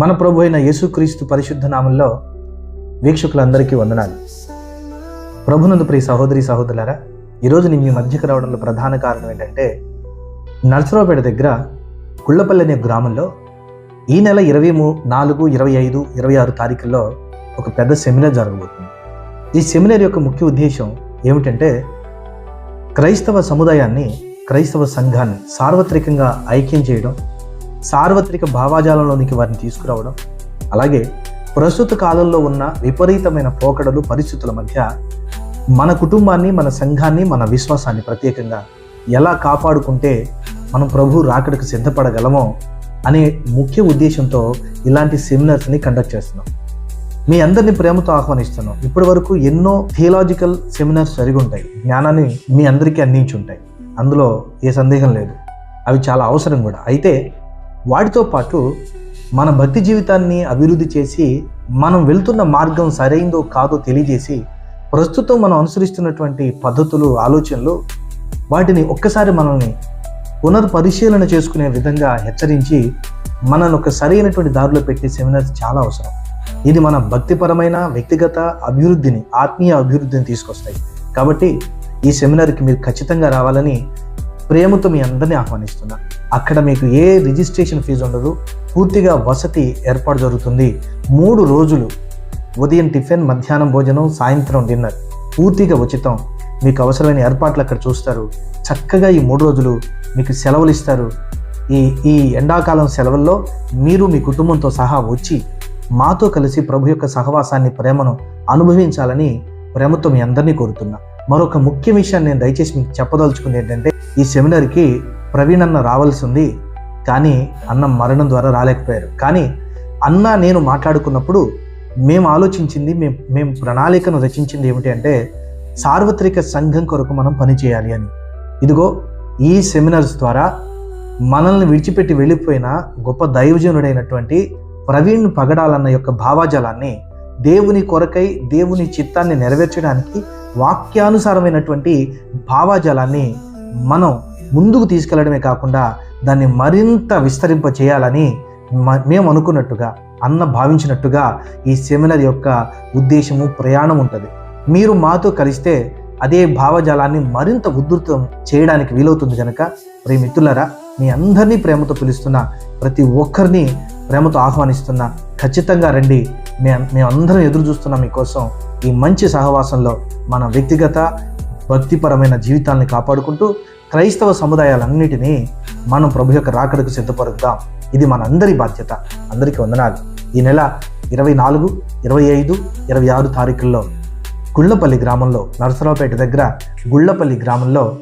మన ప్రభు అయిన యేసుక్రీస్తు పరిశుద్ధ నామంలో వీక్షకులందరికీ వందనాలు. ప్రభునందు ప్రియ సహోదరి సహోదరులారా ఈరోజు నేను మీ మధ్యకు రావడంలో ప్రధాన కారణం ఏంటంటే నర్సరావుపేట దగ్గర గుళ్ళపల్లి అనే గ్రామంలో ఈ నెల ఇరవై మూ నాలుగు ఇరవై ఐదు ఇరవై ఆరు తారీఖుల్లో ఒక పెద్ద సెమినార్ జరగబోతుంది. ఈ సెమినార్ యొక్క ముఖ్య ఉద్దేశం ఏమిటంటే క్రైస్తవ సముదాయాన్ని క్రైస్తవ సంఘాన్ని సార్వత్రికంగా ఐక్యం చేయడం సార్వత్రిక భావాజాలంలోనికి వారిని తీసుకురావడం అలాగే ప్రస్తుత కాలంలో ఉన్న విపరీతమైన పోకడలు పరిస్థితుల మధ్య మన కుటుంబాన్ని మన సంఘాన్ని మన విశ్వాసాన్ని ప్రత్యేకంగా ఎలా కాపాడుకుంటే మనం ప్రభు రాకడకు సిద్ధపడగలమో అనే ముఖ్య ఉద్దేశంతో ఇలాంటి సెమినార్స్ని కండక్ట్ చేస్తున్నాం. మీ అందరినీ ప్రేమతో ఆహ్వానిస్తున్నాం. ఇప్పటి వరకు ఎన్నో థియలాజికల్ సెమినార్స్ జరిగి ఉంటాయి. జ్ఞానాన్ని మీ అందరికీ అందించి ఉంటాయి. అందులో ఏ సందేహం లేదు. అవి చాలా అవసరం కూడా. అయితే వాటితో పాటు మన భక్తి జీవితాన్ని అభివృద్ధి చేసి మనం వెళ్తున్న మార్గం సరైందో కాదో తెలియజేసి ప్రస్తుతం మనం అనుసరిస్తున్నటువంటి పద్ధతులు ఆలోచనలు వాటిని ఒక్కసారి మనల్ని పునర్పరిశీలన చేసుకునే విధంగా హెచ్చరించి మనల్ని ఒక సరైనటువంటి దారిలో పెట్టే సెమినార్స్ చాలా అవసరం. ఇది మన భక్తిపరమైన వ్యక్తిగత అభివృద్ధిని ఆత్మీయ అభివృద్ధిని తీసుకొస్తాయి. కాబట్టి ఈ సెమినార్కి మీరు ఖచ్చితంగా రావాలని ప్రేమతో మీ అందరినీ ఆహ్వానిస్తున్నా. అక్కడ మీకు ఏ రిజిస్ట్రేషన్ ఫీజు ఉండదు. పూర్తిగా వసతి ఏర్పాటు జరుగుతుంది. మూడు రోజులు ఉదయం టిఫిన్ మధ్యాహ్నం భోజనం సాయంత్రం డిన్నర్ పూర్తిగా ఉచితం. మీకు అవసరమైన ఏర్పాట్లు అక్కడ చూస్తారు. చక్కగా ఈ మూడు రోజులు మీకు సెలవులు ఇస్తారు. ఈ ఈ ఎండాకాలం సెలవుల్లో మీరు మీ కుటుంబంతో సహా వచ్చి మాతో కలిసి ప్రభు యొక్క సహవాసాన్ని ప్రేమను అనుభవించాలని ప్రేమతో మీ అందరినీ కోరుతున్నా. మరొక ముఖ్య విషయాన్ని నేను దయచేసి మీకు చెప్పదలుచుకుంది ఏంటంటే ఈ సెమినార్కి ప్రవీణ్ అన్న రావాల్సి ఉంది కానీ అన్న మరణం ద్వారా రాలేకపోయారు. కానీ అన్న నేను మాట్లాడుకున్నప్పుడు మేము ఆలోచించింది మేము మేము ప్రణాళికను రచించింది ఏమిటి అంటే సార్వత్రిక సంఘం కొరకు మనం పనిచేయాలి అని. ఇదిగో ఈ సెమినార్స్ ద్వారా మనల్ని విడిచిపెట్టి వెళ్ళిపోయిన గొప్ప దైవజనుడైనటువంటి ప్రవీణ్ పగడాలన్న యొక్క భావాజాలాన్ని దేవుని కొరకై దేవుని చిత్తాన్ని నెరవేర్చడానికి వాక్యానుసారమైనటువంటి భావాజాలాన్ని మనం ముందుకు తీసుకెళ్ళడమే కాకుండా దాన్ని మరింత విస్తరింప చేయాలని మ- మేము అనుకున్నట్టుగా అన్న భావించినట్టుగా ఈ సెమినార్ యొక్క ఉద్దేశము ప్రయాణం ఉంటుంది. మీరు మాతో కలిస్తే అదే భావజాలాన్ని మరింత ఉధృతం చేయడానికి వీలవుతుంది కనుక ప్రేమిత్రులరా మీ అందరినీ ప్రేమతో పిలుస్తున్న ప్రతి ఒక్కరిని ప్రేమతో ఆహ్వానిస్తున్నా ఖచ్చితంగా రండి. మే మేమందరం ఎదురు చూస్తున్నాం మీకోసం ఈ మంచి సహవాసంలో మన వ్యక్తిగత భక్తిపరమైన జీవితాన్ని కాపాడుకుంటూ క్రైస్తవ సముదాయాలన్నిటినీ మనం ప్రభు యొక్క రాకడకు సిద్ధపరుద్దాం. ఇది మన అందరి బాధ్యత. అందరికీ వందనాలు. ఈ నెల ఇరవై నాలుగు ఇరవై ఐదు ఇరవై ఆరు తారీఖుల్లో గుళ్ళపల్లి గ్రామంలో నరసరావుపేట దగ్గర గుళ్ళపల్లి గ్రామంలో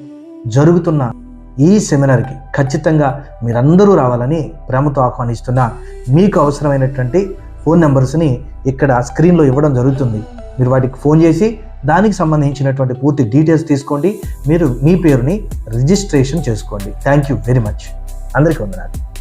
జరుగుతున్న ఈ సెమినార్కి ఖచ్చితంగా మీరందరూ రావాలని ప్రేమతో ఆహ్వానిస్తున్న. మీకు అవసరమైనటువంటి ఫోన్ నెంబర్స్ని ఇక్కడ స్క్రీన్లో ఇవ్వడం జరుగుతుంది. మీరు వాటికి ఫోన్ చేసి దానికి సంబంధించినటువంటి పూర్తి డీటెయిల్స్ తీసుకోండి. మీరు మీ పేరుని రిజిస్ట్రేషన్ చేసుకోండి. థ్యాంక్ యూ వెరీ మచ్ అందరికీ వందనాలు.